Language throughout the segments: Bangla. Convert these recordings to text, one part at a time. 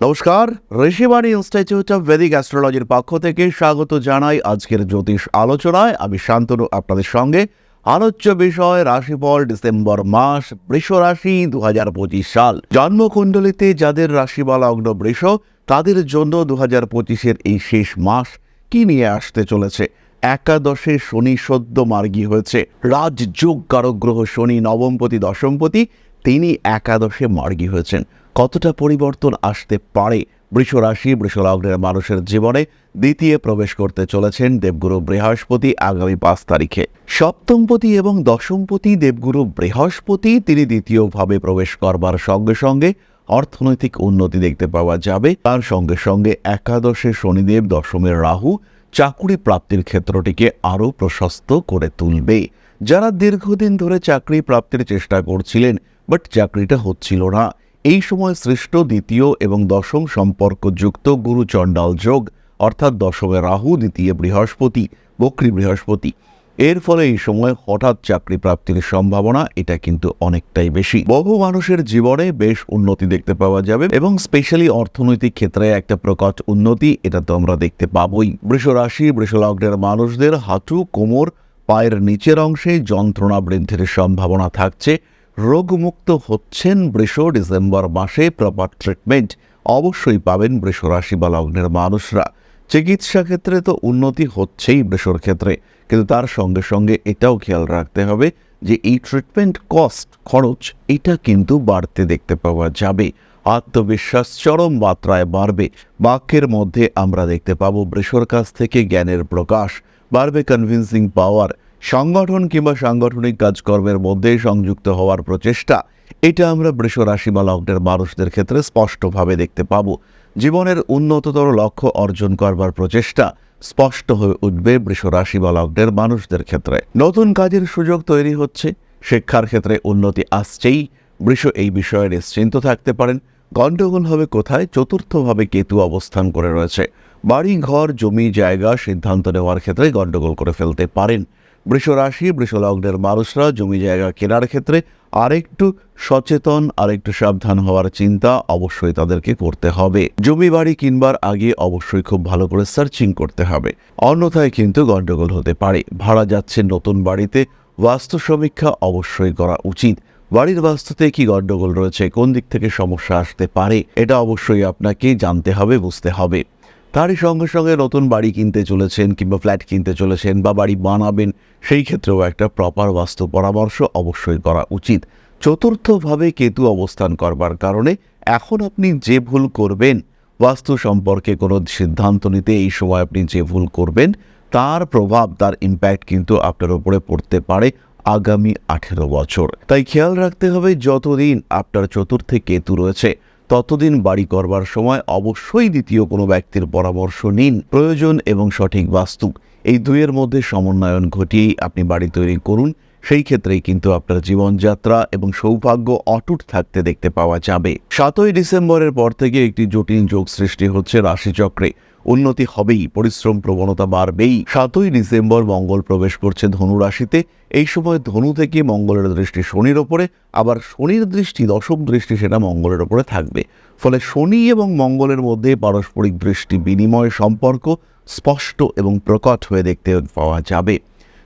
নমস্কার, ঋষিবাণী ইনস্টিটিউট অফ ভেদিক অ্যাস্ট্রোলজির পক্ষ থেকে স্বাগত জানাই আজকের জ্যোতিষ আলোচনায়। আমি শান্তনু, আপনাদের সঙ্গে। আলোচ্য বিষয় রাশিফল, ডিসেম্বর মাস, বৃষ রাশি দু হাজার পঁচিশ সাল। জন্মকুণ্ডলিতে যাদের রাশিবল অগ্ন বৃষ, তাদের জন্য দু হাজার পঁচিশের এই শেষ মাস কি নিয়ে আসতে চলেছে? একাদশে শনি সদ্য মার্গী হয়েছে। রাজযোগ কারক গ্রহ শনি নবমপতি দশমপতি তিনি একাদশে মার্গী হয়েছেন। কতটা পরিবর্তন আসতে পারে? বৃষ রাশি বৃষলগ্নের মানুষের জীবনে দ্বিতীয় প্রবেশ করতে চলেছেন দেবগুরু বৃহস্পতি আগামী পাঁচ তারিখে। সপ্তমপতি এবং দশমপতি দেবগুরু বৃহস্পতি, তিনি দ্বিতীয়ভাবে প্রবেশ করবার সঙ্গে সঙ্গে অর্থনৈতিক উন্নতি দেখতে পাওয়া যাবে। তার সঙ্গে সঙ্গে একাদশে শনিদেব দশমের রাহু চাকুরি প্রাপ্তির ক্ষেত্রটিকে আরও প্রশস্ত করে তুলবে। যারা দীর্ঘদিন ধরে চাকরি প্রাপ্তির চেষ্টা করছিলেন, বাট চাকরিটা হচ্ছিল না এই সময় সৃষ্ট দ্বিতীয় এবং দশম সম্পর্কযুক্ত গুরু চণ্ডাল যোগ, অর্থাৎ দশমে রাহু, দ্বিতীয় বৃহস্পতি, বক্রী বৃহস্পতি। এর ফলে এই সময় হঠাৎ চাকরি প্রাপ্তির সম্ভাবনা, এটা কিন্তু অনেকটাই বেশি। বহু মানুষের জীবনে বেশ উন্নতি দেখতে পাওয়া যাবে এবং স্পেশালি অর্থনৈতিক ক্ষেত্রে একটা প্রকট উন্নতি, এটা তো আমরা দেখতে পাবই। বৃষ রাশি বৃষলগ্নের মানুষদের হাঁটু, কোমর, পায়ের নিচের অংশে যন্ত্রণা বৃদ্ধির সম্ভাবনা থাকছে। রোগমুক্ত হচ্ছেন বৃষ ডিসেম্বর মাসে প্রপার ট্রিটমেন্ট অবশ্যই পাবেন বৃষ রাশি বা লগ্নের মানুষরা। চিকিৎসা ক্ষেত্রে তো উন্নতি হচ্ছেই বৃষর ক্ষেত্রে। কিন্তু তার সঙ্গে সঙ্গে এটাও খেয়াল রাখতে হবে যে এই ট্রিটমেন্ট কস্ট খরচ, এটা কিন্তু বাড়তে দেখতে পাওয়া যাবে। আত্মবিশ্বাস চরম মাত্রায় বাড়বে। বাক্যের মধ্যে আমরা দেখতে পাবো বৃষর কাছ থেকে জ্ঞানের প্রকাশ, বাড়বে কনভিন্সিং পাওয়ার সংগঠন কিংবা সাংগঠনিক কাজকর্মের মধ্যে সংযুক্ত হওয়ার প্রচেষ্টা, এটা আমরা বৃষ রাশি বা লগ্নের মানুষদের ক্ষেত্রে স্পষ্টভাবে দেখতে পাব। জীবনের উন্নততর লক্ষ্য অর্জন করবার প্রচেষ্টা স্পষ্ট হয়ে উঠবে বৃষ রাশি বা লগ্নের মানুষদের ক্ষেত্রে। নতুন কাজের সুযোগ তৈরি হচ্ছে, শিক্ষার ক্ষেত্রে উন্নতি আসছেই, বৃষ এই বিষয়ে নিশ্চিন্ত থাকতে পারেন। গণ্ডগোল হবে কোথায়? চতুর্থভাবে কেতু অবস্থান করে রয়েছে। বাড়ি, ঘর, জমি, জায়গা সিদ্ধান্ত নেওয়ার ক্ষেত্রে গণ্ডগোল করে ফেলতে পারেন। বৃষ রাশি বৃষলগ্নের মানুষরা জমি জায়গা কেনার ক্ষেত্রে আরেকটু সচেতন, আরেকটু সাবধান হওয়ার চিন্তা অবশ্যই তাদেরকে করতে হবে। জমি বাড়ি কিনবার আগে অবশ্যই খুব ভালো করে সার্চিং করতে হবে। অন্যথায় কিন্তু গণ্ডগোল হতে পারে। ভাড়া যাচ্ছে নতুন বাড়িতে, বাস্তু সমীক্ষা অবশ্যই করা উচিত। বাড়ির বাস্তুতে কি গণ্ডগোল রয়েছে, কোন দিক থেকে সমস্যা আসতে পারে, এটা অবশ্যই আপনাকে জানতে হবে, বুঝতে হবে। তারই সঙ্গে সঙ্গে নতুন বাড়ি কিনতে চলেছেন কিংবা ফ্ল্যাট কিনতে চলেছেন বা বাড়ি বানাবেন সেই ক্ষেত্রেও একটা প্রপার বাস্তু পরামর্শ অবশ্যই করা উচিত। চতুর্থভাবে কেতু অবস্থান করবার কারণে এখন আপনি যে ভুল করবেন, বাস্তু সম্পর্কে কোনো সিদ্ধান্ত নিতে এই সময় আপনি যে ভুল করবেন, তার প্রভাব, তার ইম্প্যাক্ট কিন্তু আপনার উপরে পড়তে পারে আগামী আঠেরো বছর। তাই খেয়াল রাখতে হবে যতদিন আপনার চতুর্থে কেতু রয়েছে, ততদিন বাড়ি করবার সময় অবশ্যই দ্বিতীয় কোনো ব্যক্তির পরামর্শ নিন। প্রয়োজন এবং সঠিক বাস্তু। এই দুইয়ের মধ্যে সমন্বয়ন ঘটিয়েই আপনি বাড়ি তৈরি করুন। সেই ক্ষেত্রেই কিন্তু আপনার জীবনযাত্রা এবং সৌভাগ্য অটুট থাকতে দেখতে পাওয়া যাবে। সাতই ডিসেম্বরের পর থেকে একটি জটিল যোগ সৃষ্টি হচ্ছে রাশিচক্রে। উন্নতি হবেই, পরিশ্রম প্রবণতা বাড়বেই। সাতই ডিসেম্বর মঙ্গল প্রবেশ করছে ধনু রাশিতে। এই সময় ধনু থেকে মঙ্গলের দৃষ্টি শনির ওপরে, আবার শনির দৃষ্টি দশম দৃষ্টি সেটা মঙ্গলের ওপরে থাকবে। ফলে শনি এবং মঙ্গলের মধ্যে পারস্পরিক দৃষ্টি বিনিময় সম্পর্ক স্পষ্ট এবং প্রকট হয়ে দেখতে পাওয়া যাবে।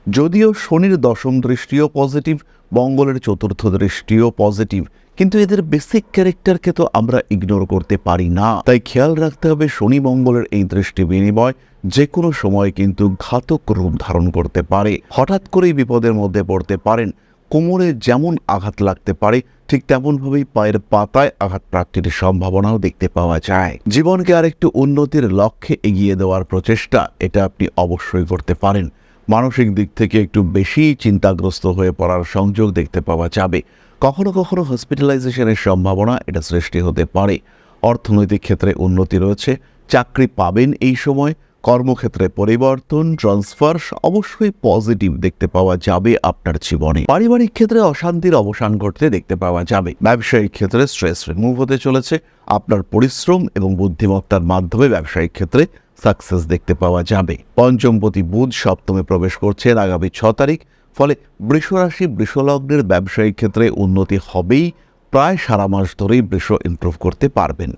যদিও শনির দশম দৃষ্টিও পজিটিভ, মঙ্গলের চতুর্থ দৃষ্টিও পজিটিভ, কিন্তু এদের বেসিক ক্যারেক্টারকে তো আমরা ইগনোর করতে পারি না। তাই খেয়াল রাখতে হবে শনি মঙ্গলের এই দৃষ্টি বিনিময় যে কোনো সময় কিন্তু ঘাতক রূপ ধারণ করতে পারে। হঠাৎ করেই বিপদের মধ্যে পড়তে পারেন কোমরে যেমন আঘাত লাগতে পারে, ঠিক তেমনভাবেই পায়ের পাতায় আঘাত প্রাপ্তির সম্ভাবনাও দেখতে পাওয়া যায়। জীবনকে আরেকটু উন্নতির লক্ষ্যে এগিয়ে দেওয়ার প্রচেষ্টা এটা আপনি অবশ্যই করতে পারেন। মানসিক দিক থেকে একটু বেশি চিন্তাগ্রস্ত হয়ে পড়ার সংযোগ দেখতে পাওয়া যাবে। কখনো কখনো হসপিটালাইজেশনের সম্ভাবনা এটা সৃষ্টি হতে পারে। অর্থনৈতিক ক্ষেত্রে উন্নতি রয়েছে, চাকরি পাবেন এই সময় কর্মক্ষেত্রে পরিবর্তন ট্রান্সফার অবশ্যই পজিটিভ দেখতে পাওয়া যাবে আপনার জীবনে। পারিবারিক ক্ষেত্রে অশান্তির অবসান ঘটতে দেখতে পাওয়া যাবে। ব্যবসায়িক ক্ষেত্রে স্ট্রেস রিমুভ হতে চলেছে। আপনার পরিশ্রম এবং বুদ্ধিমত্তার মাধ্যমে ব্যবসায়িক ক্ষেত্রে সাকসেস দেখতে পাওয়া যাবে। পঞ্চমপতি বুধ সপ্তমে প্রবেশ করছেন আগামী ছ তারিখ। ফলে বৃষরাশি বৃষলগ্নের ব্যবসায়িক ক্ষেত্রে উন্নতি হবেই। প্রায় সারা মাস ধরেই বৃষ ইমপ্রুভ করতে পারবেন।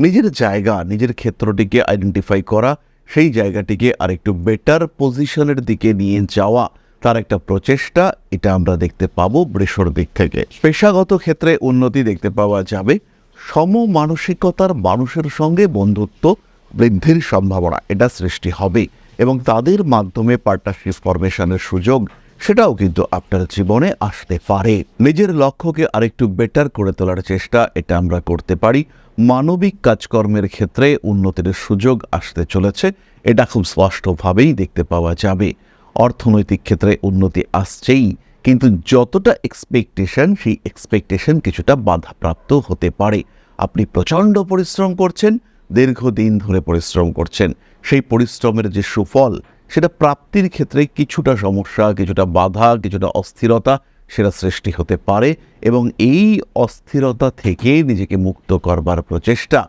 নিজের জায়গা, নিজের ক্ষেত্রটিকে আইডেন্টিফাই করা সেই জায়গাটিকে আরেকটু বেটার পজিশনের দিকে নিয়ে যাওয়া তার একটা প্রচেষ্টা। এটা আমরা দেখতে পাবো বৃষর দিক থেকে। পেশাগত ক্ষেত্রে উন্নতি দেখতে পাওয়া যাবে। সম মানসিকতার মানুষের সঙ্গে বন্ধুত্ব বৃদ্ধির সম্ভাবনা এটা সৃষ্টি হবে এবং তাদের মাধ্যমে পার্টনারশিপ ফরমেশনের সুযোগ সেটাও কিন্তু আপনার জীবনে আসতে পারে। নিজের লক্ষ্যকে আরেকটু বেটার করে তোলার চেষ্টা এটা আমরা করতে পারি। মানবিক কাজকর্মের ক্ষেত্রে উন্নতির সুযোগ আসতে চলেছে। এটা খুব স্পষ্টভাবেই দেখতে পাওয়া যাবে। অর্থনৈতিক ক্ষেত্রে উন্নতি আসছেই, কিন্তু যতটা এক্সপেকটেশন সেই এক্সপেকটেশন কিছুটা বাধাপ্রাপ্ত হতে পারে। আপনি প্রচণ্ড পরিশ্রম করছেন, দীর্ঘদিন ধরে পরিশ্রম করছেন। সেই পরিশ্রমের যে সুফল, সেটা প্রাপ্তির ক্ষেত্রে কিছুটা সমস্যা, কিছুটা বাধা, কিছুটা অস্থিরতা সেটা সৃষ্টি হতে পারে এবং এই অস্থিরতা থেকে নিজেকে মুক্ত করবার প্রচেষ্টা,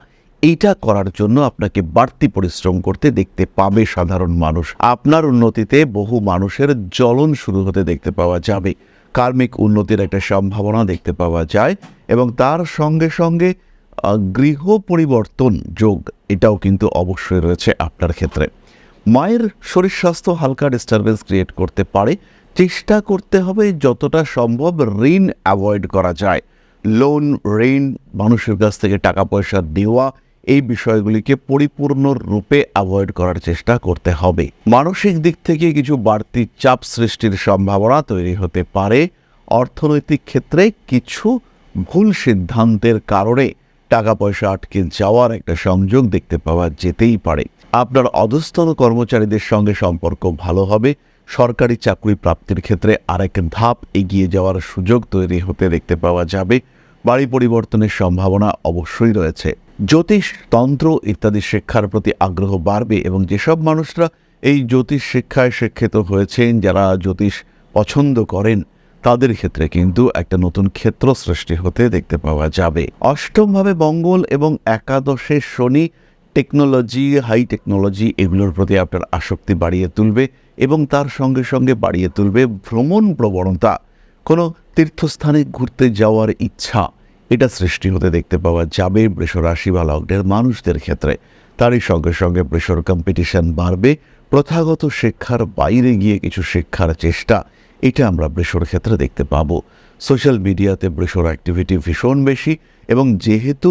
এইটা করার জন্য আপনাকে বাড়তি পরিশ্রম করতে দেখতে পাবে সাধারণ মানুষ। আপনার উন্নতিতে বহু মানুষের জ্বলন শুরু হতে দেখতে পাওয়া যাবে। কার্মিক উন্নতির একটা সম্ভাবনা দেখতে পাওয়া যায় এবং তার সঙ্গে সঙ্গে গৃহ পরিবর্তন যোগ, এটাও কিন্তু অবশ্যই রয়েছে আপনার ক্ষেত্রে। মায়ের শরীর স্বাস্থ্য হালকা ডিস্টারবেন্স ক্রিয়েট করতে পারে। চেষ্টা করতে হবে যতটা সম্ভব ঋণ অ্যাভয়েড করা যায়। লোন, ঋণ, মানুষের কাছ থেকে টাকা পয়সা দেওয়া, এই বিষয়গুলিকে পরিপূর্ণ রূপে অ্যাভয়েড করার চেষ্টা করতে হবে। মানসিক দিক থেকে কিছু বাড়তি চাপ সৃষ্টির সম্ভাবনা তৈরি হতে পারে। অর্থনৈতিক ক্ষেত্রে কিছু ভুল সিদ্ধান্তের কারণে টাকা পয়সা আটকে যাওয়ার একটা সংযোগ দেখতে পাওয়া যেতেই পারে। আপনার অধস্তন কর্মচারীদের সঙ্গে সম্পর্ক ভালো হবে সরকারি চাকরি প্রাপ্তির ক্ষেত্রে আরেক ধাপ এগিয়ে যাওয়ার সুযোগ তৈরি হতে দেখতে পাওয়া যাবে। বাড়ি পরিবর্তনের সম্ভাবনা অবশ্যই রয়েছে। জ্যোতিষ তন্ত্র ইত্যাদি শিক্ষার প্রতি আগ্রহ বাড়বে এবং যেসব মানুষরা এই জ্যোতিষ শিক্ষায় শিক্ষিত হয়েছেন, যারা জ্যোতিষ পছন্দ করেন, তাদের ক্ষেত্রে কিন্তু একটা নতুন ক্ষেত্র সৃষ্টি হতে দেখতে পাওয়া যাবে। অষ্টমভাবে মঙ্গল এবং একাদশে শনি, টেকনোলজি, হাই টেকনোলজি, এগুলোর প্রতি আপনার আসক্তি বাড়িয়ে তুলবে। এবং তার সঙ্গে সঙ্গে বাড়িয়ে তুলবে ভ্রমণ প্রবণতা। কোনো তীর্থস্থানে ঘুরতে যাওয়ার ইচ্ছা এটা সৃষ্টি হতে দেখতে পাওয়া যাবে বৃষ রাশি বা লগ্নের মানুষদের ক্ষেত্রে। তারই সঙ্গে সঙ্গে বৃষর কম্পিটিশন বাড়বে, প্রথাগত শিক্ষার বাইরে গিয়ে কিছু শিক্ষার চেষ্টা, এটা আমরা বৃষর ক্ষেত্রে দেখতে পাবো। সোশ্যাল মিডিয়াতে বৃষর অ্যাক্টিভিটি ভীষণ বেশি এবং যেহেতু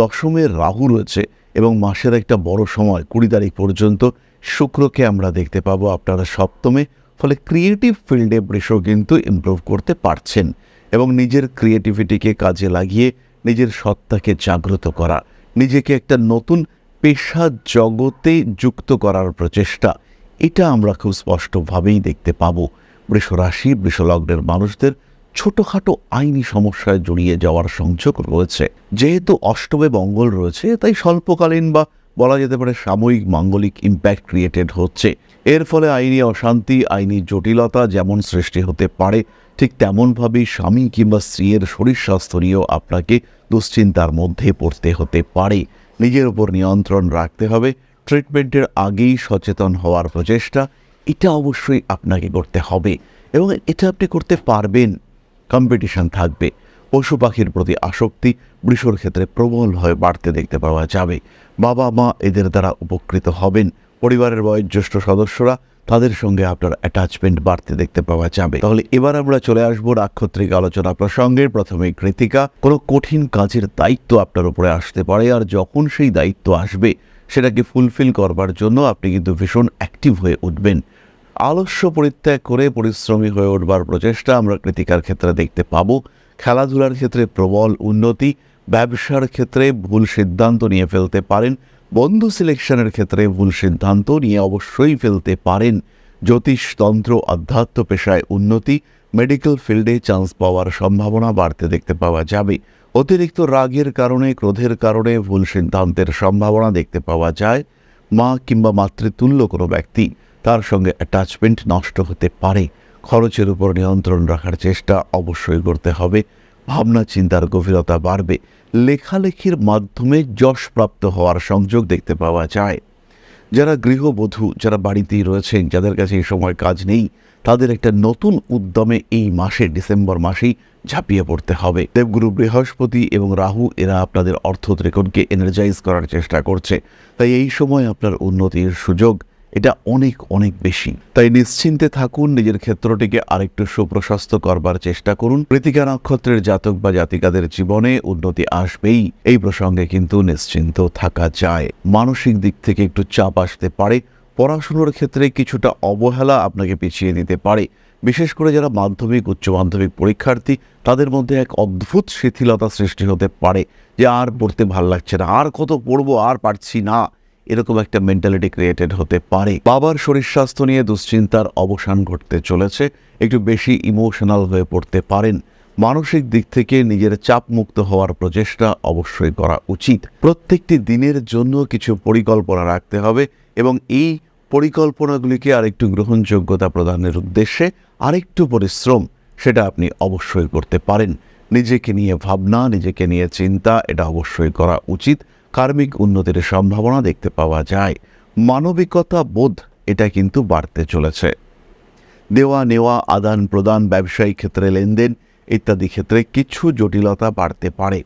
দশমের রাহু রয়েছে এবং মাসের একটা বড় সময় কুড়ি তারিখ পর্যন্ত শুক্রকে আমরা দেখতে পাবো আপনারা সপ্তমে, ফলে ক্রিয়েটিভ ফিল্ডে বৃষ কিন্তু ইমপ্রুভ করতে পারছেন এবং নিজের ক্রিয়েটিভিটিকে কাজে লাগিয়ে নিজের সত্তাকে জাগ্রত করা, নিজেকে একটা নতুন পেশা জগতে যুক্ত করার প্রচেষ্টা, এটা আমরা খুব স্পষ্টভাবেই দেখতে পাবো। বৃষ রাশি বৃষলগ্নের মানুষদের ছোটোখাটো আইনি সমস্যায় জড়িয়ে যাওয়ার সংযোগ রয়েছে। যেহেতু অষ্টমে মঙ্গল রয়েছে, তাই স্বল্পকালীন বা বলা যেতে পারে সাময়িক মাঙ্গলিক ইম্প্যাক্ট ক্রিয়েটেড হচ্ছে। এর ফলে আইনি অশান্তি, আইনি জটিলতা যেমন সৃষ্টি হতে পারে, ঠিক তেমনভাবেই স্বামী কিংবা স্ত্রীর শরীর স্বাস্থ্য নিয়েও আপনাকে দুশ্চিন্তার মধ্যে পড়তে হতে পারে। নিজের উপর নিয়ন্ত্রণ রাখতে হবে, ট্রিটমেন্টের আগেই সচেতন হওয়ার প্রচেষ্টা, এটা অবশ্যই আপনাকে করতে হবে এবং এটা আপনি করতে পারবেন। কম্পিটিশন থাকবে। পশু পাখির প্রতি আসক্তি বৃষর ক্ষেত্রে প্রবলভাবে বাড়তে দেখতে পাওয়া যাবে। বাবা, মা এদের দ্বারা উপকৃত হবেন। পরিবারের বয়োজ্যেষ্ঠ সদস্যরা তাদের সঙ্গে আপনার অ্যাটাচমেন্ট বাড়তে দেখতে পাওয়া যাবে। তাহলে এবার আমরা চলে আসব নাক্ষত্রিক আলোচনা প্রসঙ্গে। প্রথমে কৃতিকা, কোনো কঠিন কাজের দায়িত্ব আপনার উপরে আসতে পারে আর যখন সেই দায়িত্ব আসবে, সেটাকে ফুলফিল করবার জন্য আপনি কিন্তু ভীষণ অ্যাক্টিভ হয়ে উঠবেন। আলস্য পরিত্যাগ করে পরিশ্রমী হয়ে উঠবার প্রচেষ্টা আমরা কৃতিকার ক্ষেত্রে দেখতে পাবো। খেলাধুলার ক্ষেত্রে প্রবল উন্নতি, ব্যবসার ক্ষেত্রে ভুল সিদ্ধান্ত নিয়ে ফেলতে পারেন, বন্ধু সিলেকশনের ক্ষেত্রে ভুল সিদ্ধান্ত নিয়ে অবশ্যই ফেলতে পারেন। জ্যোতিষতন্ত্র আধ্যাত্ম পেশায় উন্নতি, মেডিকেল ফিল্ডে চান্স পাওয়ার সম্ভাবনা বাড়তে দেখতে পাওয়া যাবে। অতিরিক্ত রাগের কারণে, ক্রোধের কারণে ভুল সিদ্ধান্তের সম্ভাবনা দেখতে পাওয়া যায়। মা কিংবা মাতৃতুল্য কোনো ব্যক্তি, তার সঙ্গে অ্যাটাচমেন্ট নষ্ট হতে পারে। খরচের উপর নিয়ন্ত্রণ রাখার চেষ্টা অবশ্যই করতে হবে। ভাবনা, চিন্তার গভীরতা বাড়বে। লেখালেখির মাধ্যমে যশপ্রাপ্ত হওয়ার সংযোগ দেখতে পাওয়া যায়। যারা গৃহবধূ, যারা বাড়িতেই রয়েছেন, যাদের কাছে এই সময় কাজ নেই, তাদের একটা নতুন উদ্যমে এই মাসে, ডিসেম্বর মাসেই ঝাঁপিয়ে পড়তে হবে। দেবগুরু বৃহস্পতি এবং রাহু এরা আপনাদের অর্থ ত্রিকোণকে এনার্জাইজ করার চেষ্টা করছে। তাই এই সময় আপনার উন্নতির সুযোগ এটা অনেক অনেক বেশি। তাই নিশ্চিন্তে থাকুন, নিজের ক্ষেত্রটিকে আরেকটু সুপ্রশস্ত করবার চেষ্টা করুন। কৃতিকা নক্ষত্রের জাতক বা জাতিকাদের জীবনে উন্নতি আসবেই, এই প্রসঙ্গে কিন্তু নিশ্চিন্ত থাকা যায়। মানসিক দিক থেকে একটু চাপ আসতে পারে, পড়াশুনোর ক্ষেত্রে কিছুটা অবহেলা আপনাকে পিছিয়ে দিতে পারে। বিশেষ করে যারা মাধ্যমিক, উচ্চ মাধ্যমিক পরীক্ষার্থী, তাদের মধ্যে এক অদ্ভুত শিথিলতা সৃষ্টি হতে পারে, যে আর পড়তে ভালো লাগছে না, আর কত পড়ব, আর পারছি না। এরকম একটা মেন্টালিটি ক্রিয়েটেড হতে পারে। বাবার শরীর স্বাস্থ্য নিয়ে দুশ্চিন্তার অবসান ঘটতে চলেছে। একটু বেশি ইমোশনাল হয়ে পড়তে পারেন। মানসিক দিক থেকে নিজের চাপ মুক্ত হওয়ার প্রচেষ্টা অবশ্যই করা উচিত। প্রত্যেকটি দিনের জন্য কিছু পরিকল্পনা রাখতে হবে এবং এই পরিকল্পনাগুলিকে আরেকটু গ্রহণযোগ্যতা প্রদানের উদ্দেশ্যে আরেকটু পরিশ্রম, সেটা আপনি অবশ্যই করতে পারেন। নিজেকে নিয়ে ভাবনা, নিজেকে নিয়ে চিন্তা, এটা অবশ্যই করা উচিত। কার্মিক উন্নতির সম্ভাবনা দেখতে পাওয়া যায়। মানবিকতা বোধ এটা কিন্তু বাড়তে চলেছে। দেওয়া নেওয়া, আদান প্রদান, ব্যবসায়িক ক্ষেত্রে লেনদেন ইত্যাদি ক্ষেত্রে কিছু জটিলতা বাড়তে পারে।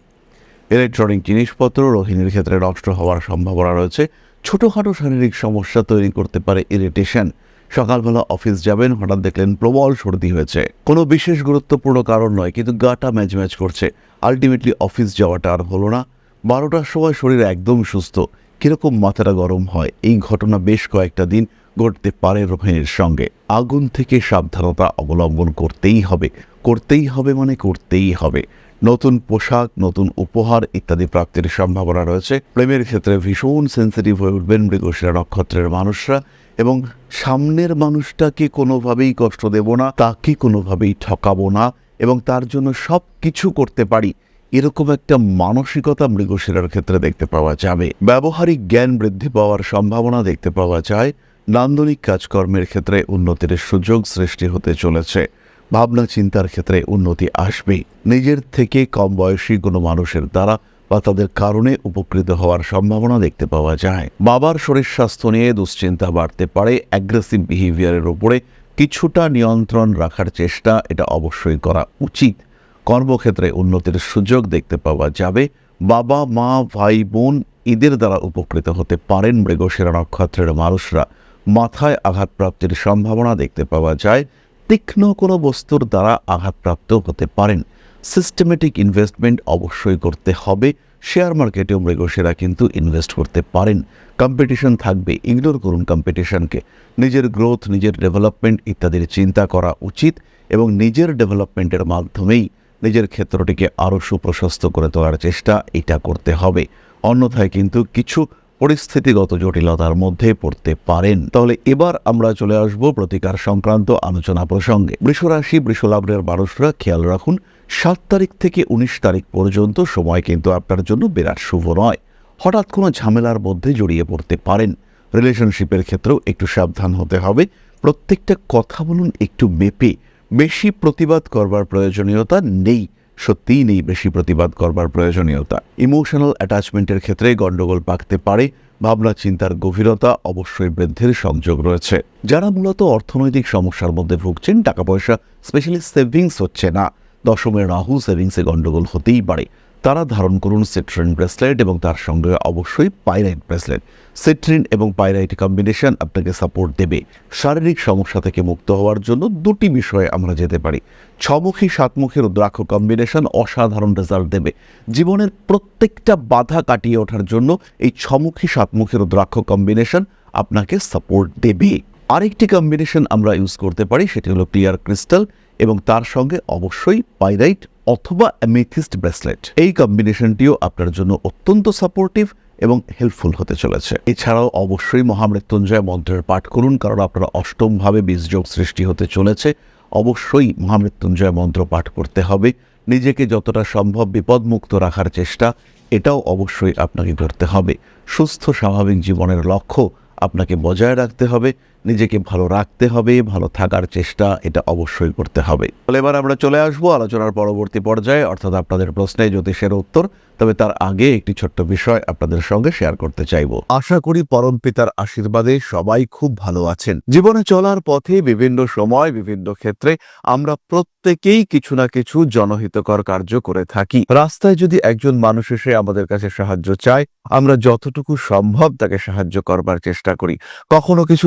ইলেকট্রনিক জিনিসপত্র রোহিণীর ক্ষেত্রে নষ্ট হওয়ার সম্ভাবনা রয়েছে। ছোটোখাটো শারীরিক সমস্যা তৈরি করতে পারে ইরিটেশন। সকালবেলা অফিস যাবেন, হঠাৎ দেখলেন প্রবল সর্দি হয়েছে। কোনো বিশেষ গুরুত্বপূর্ণ কারণ নয়, কিন্তু গাটা ম্যাচ ম্যাচ করছে। আলটিমেটলি অফিস যাওয়াটা আর হলো না। বারোটার সময় শরীর একদম সুস্থ। কীরকম মাথাটা গরম হয়? এই ঘটনা বেশ কয়েকটা দিন ঘটতে পারে রোহিণীর সঙ্গে। আগুন থেকে সাবধানতা অবলম্বন করতেই হবে। করতেই হবে মানে করতেই হবে। নতুন পোশাক, নতুন উপহার ইত্যাদি প্রাপ্তির সম্ভাবনা রয়েছে। প্রেমের ক্ষেত্রে ভীষণ সেন্সিটিভ হয়ে উঠবেন মৃগশিরা নক্ষত্রের মানুষরা এবং সামনের মানুষটাকে কোনোভাবেই কষ্ট দেব না, তাকে কোনোভাবেই ঠকাবো না এবং তার জন্য সব কিছু করতে পারি। এরকম একটা মানসিকতা মৃগশিরার ক্ষেত্রে দেখতে পাওয়া যাবে। ব্যবহারিক জ্ঞান বৃদ্ধি পাওয়ার সম্ভাবনা দেখতে পাওয়া যায়। নান্দনিক কাজকর্মের ক্ষেত্রে উন্নতির সুযোগ সৃষ্টি হতে চলেছে। ভাবনা চিন্তার ক্ষেত্রে উন্নতি আসবে নিজের থেকে কম বয়সী কোনো মানুষের দ্বারা বা তাদের কারণে উপকৃত হওয়ার সম্ভাবনা দেখতে পাওয়া যায়। বাবার শরীর স্বাস্থ্য নিয়ে দুশ্চিন্তা বাড়তে পারে। অ্যাগ্রেসিভ বিহেভিয়ারের উপরে কিছুটা নিয়ন্ত্রণ রাখার চেষ্টা এটা অবশ্যই করা উচিত। কর্মক্ষেত্রে উন্নতির সুযোগ দেখতে পাওয়া যাবে। বাবা, মা, ভাই, বোন এদের দ্বারা উপকৃত হতে পারেন মৃগশিরা নক্ষত্রের মানুষরা। মাথায় আঘাতপ্রাপ্তির সম্ভাবনা দেখতে পাওয়া যায়। তীক্ষ্ণ কোনো বস্তুর দ্বারা আঘাতপ্রাপ্ত হতে পারেন। সিস্টেমেটিক ইনভেস্টমেন্ট অবশ্যই করতে হবে। শেয়ার মার্কেটেও মৃগশিরা কিন্তু ইনভেস্ট করতে পারেন। কম্পিটিশন থাকবে। ইগনোর করুন কম্পিটিশনকে নিজের গ্রোথ নিজের ডেভেলপমেন্ট ইত্যাদির চিন্তা করা উচিত এবং নিজের ডেভেলপমেন্টের মাধ্যমেই নিজের ক্ষেত্রটিকে আরও সুপ্রশস্ত করে তোলার চেষ্টা এটা করতে হবে। অন্যথায় কিন্তু কিছু পরিস্থিতিগত জটিলতার মধ্যে পড়তে পারেন। তাহলে এবার আমরা চলে আসব প্রতিকার সংক্রান্ত আলোচনা প্রসঙ্গে। বৃষরাশি বৃষলাভের মানুষরা খেয়াল রাখুন, সাত তারিখ থেকে উনিশ তারিখ পর্যন্ত সময় কিন্তু আপনার জন্য বিরাট শুভ নয়। হঠাৎ কোনো ঝামেলার মধ্যে জড়িয়ে পড়তে পারেন। রিলেশনশিপের ক্ষেত্রেও একটু সাবধান হতে হবে। প্রত্যেকটা কথা বলুন একটু মেপে। বেশি প্রতিবাদ করবার প্রয়োজনীয়তা নেই। সত্যিই নেই বেশি প্রতিবাদ করবার প্রয়োজনীয়তা। ইমোশনাল অ্যাটাচমেন্টের ক্ষেত্রে গণ্ডগোল পাকতে পারে, ভাবনা চিন্তার গভীরতা অবশ্যই বৃদ্ধির সংযোগ রয়েছে। যারা মূলত অর্থনৈতিক সমস্যার মধ্যে ভুগছেন, টাকা পয়সা স্পেশালি সেভিংস হচ্ছে না। দশমের রাহু সেভিংসে গণ্ডগোল হতেই পারে। তারা ধারণ করুন সিট্রিন ব্রেসলেট এবং তার সঙ্গে অবশ্যই পাইরাইট ব্রেসলেট সিট্রিন এবং পাইরাইট কম্বিনেশন আপনাকে সাপোর্ট দেবে। শারীরিক সমস্যা থেকে মুক্ত হওয়ার জন্য দুটি বিষয়ে আমরা যেতে পারি। ছমুখী, সাতমুখী রুদ্রাক্ষ কম্বিনেশন অসাধারণ রেজাল্ট দেবে। জীবনের প্রত্যেকটা বাধা কাটিয়ে ওঠার জন্য এই ছমুখী, সাতমুখী রুদ্রাক্ষ কম্বিনেশন আপনাকে সাপোর্ট দেবে। আরেকটি কম্বিনেশন আমরা ইউজ করতে পারি, সেটি হলো ক্লিয়ার ক্রিস্টাল এবং তার সঙ্গে অবশ্যই পাইরাইট অথবা অ্যামিথিস্ট ব্রেসলেট এই কম্বিনেশনটিও আপনার জন্য অত্যন্ত সাপোর্টিভ এবং হেল্পফুল হতে চলেছে। এছাড়াও অবশ্যই মহামৃত্যুঞ্জয় মন্ত্রের পাঠ করুন, কারণ আপনার অষ্টমভাবে বীজযোগ সৃষ্টি হতে চলেছে। অবশ্যই মহামৃত্যুঞ্জয় মন্ত্র পাঠ করতে হবে। নিজেকে যতটা সম্ভব বিপদমুক্ত রাখার চেষ্টা, এটাও অবশ্যই আপনাকে করতে হবে। সুস্থ, স্বাভাবিক জীবনের লক্ষ্য আপনাকে বজায় রাখতে হবে। নিজেকে ভালো রাখতে হবে, ভালো থাকার চেষ্টা এটা অবশ্যই করতে হবে। তাহলে এবার আমরা চলে আসব আলোচনার পরবর্তী পর্যায়ে, অর্থাৎ আপনাদের প্রশ্নে জ্যোতিষের উত্তর, তবে তার আগে একটি ছোট্ট বিষয় আপনাদের সঙ্গে শেয়ার করতে চাইব। আশা করি পরম পিতার আশীর্বাদে সবাই খুব ভালো আছেন। জীবনে চলার পথে বিভিন্ন সময়, বিভিন্ন ক্ষেত্রে আমরা প্রত্যেকেই কিছু না কিছু জনহিতকর কার্য করে থাকি। রাস্তায় যদি একজন মানুষ এসে আমাদের কাছে সাহায্য চায়, আমরা যতটুকু সম্ভব তাকে সাহায্য করবার চেষ্টা করি। কখনো কিছু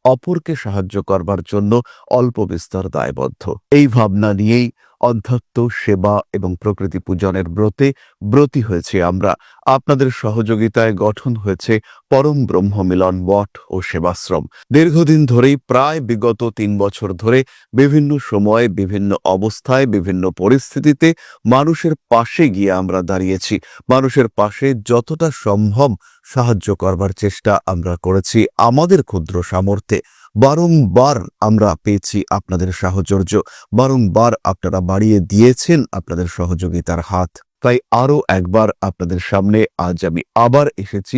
অপরকে সাহায্য করবার জন্য অল্প বিস্তর দায়বদ্ধ। এই ভাবনা নিয়েই অধ্যাত্ম সেবা এবং প্রকৃতি পূজনের ব্রতে ব্রতী হয়েছে আমরা। আপনাদের সহযোগিতায় গঠন হয়েছে পরম ব্রহ্ম মিলন মঠ ও সেবাশ্রম। দীর্ঘদিন ধরেই, প্রায় বিগত তিন বছর ধরে বিভিন্ন সময়ে, বিভিন্ন অবস্থায়, বিভিন্ন পরিস্থিতিতে মানুষের পাশে গিয়ে আমরা দাঁড়িয়েছি। মানুষের পাশে যতটা সম্ভব সাহায্য করবার চেষ্টা আমরা করেছি আমাদের ক্ষুদ্র সামর্থ্যে। বারংবার আমরা পেয়েছি আপনাদের সাহচর্য, বারংবার আপনারা বাড়িয়ে দিয়েছেন আপনাদের সহযোগিতার হাত। তাই আরও একবার আপনাদের সামনে আজ আমি আবার এসেছি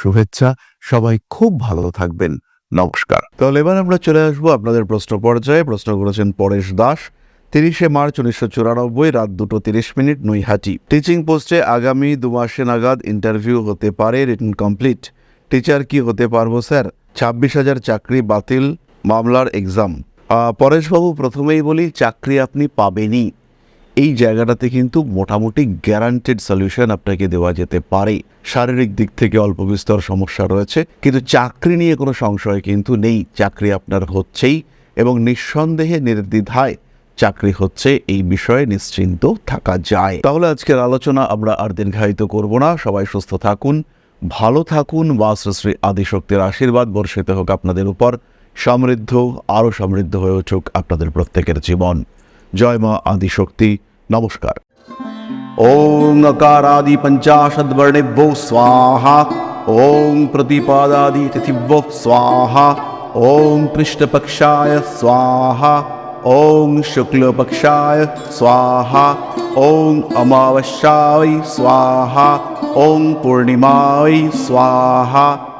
শুভেচ্ছা। সবাই খুব ভালো থাকবেন। নমস্কার। তাহলে এবার আমরা চলে আসব আপনাদের প্রশ্ন পর্যায়ে। প্রশ্ন করেছেন পরেশ দাস। তিরিশে মার্চ উনিশশো চুরানব্বই, রাত দুটো তিরিশ মিনিট, নৈহাটি। টিচিং পোস্টে আগামী দু মাসে নাগাদ ইন্টারভিউ হতে পারে রিটার্ন কমপ্লিট টিচার কি হতে পারব, স্যার? ছাব্বিশ হাজার চাকরি বাতিল, মামলার এক্সাম পরেশবাবু, প্রথমেই বলি, চাকরি আপনি পাবেনই। এই জায়গাটাতে কিন্তু মোটামুটি গ্যারান্টেড সলিউশন আপনাকে দেওয়া যেতে পারে। শারীরিক দিক থেকে অল্প বিস্তর সমস্যা রয়েছে, কিন্তু চাকরি নিয়ে কোনো সংশয় কিন্তু নেই। চাকরি আপনার হচ্ছেই এবং নিঃসন্দেহে নির্দ্বিধায় চাকরি হচ্ছে, এই বিষয়ে নিশ্চিন্ত থাকা যায়। তাহলে আজকের আলোচনা আমরা আর দীর্ঘায়িত করব না। সবাই সুস্থ থাকুন, ভালো থাকুন বা শ্রী শ্রী আদিশক্তির আশীর্বাদ, বর্ষিত হোক আপনাদের উপর, সমৃদ্ধ, আরও সমৃদ্ধ হয়ে উঠুক আপনাদের প্রত্যেকের জীবন। জয় মা আদিশক্তি, নমস্কার। ওং নকারাদি পঞ্চাশদ্বর্ণেভ্যো স্বাহা ওং প্রতিপাদাদি তিথিভ্যো স্বাহা ওং কৃষ্ণপক্ষায় স্বাহা ওং শুক্লপক্ষায় স্বাহা ওং অমাবস্যায় স্বাহা ওং পূর্ণিমায় স্বাহা।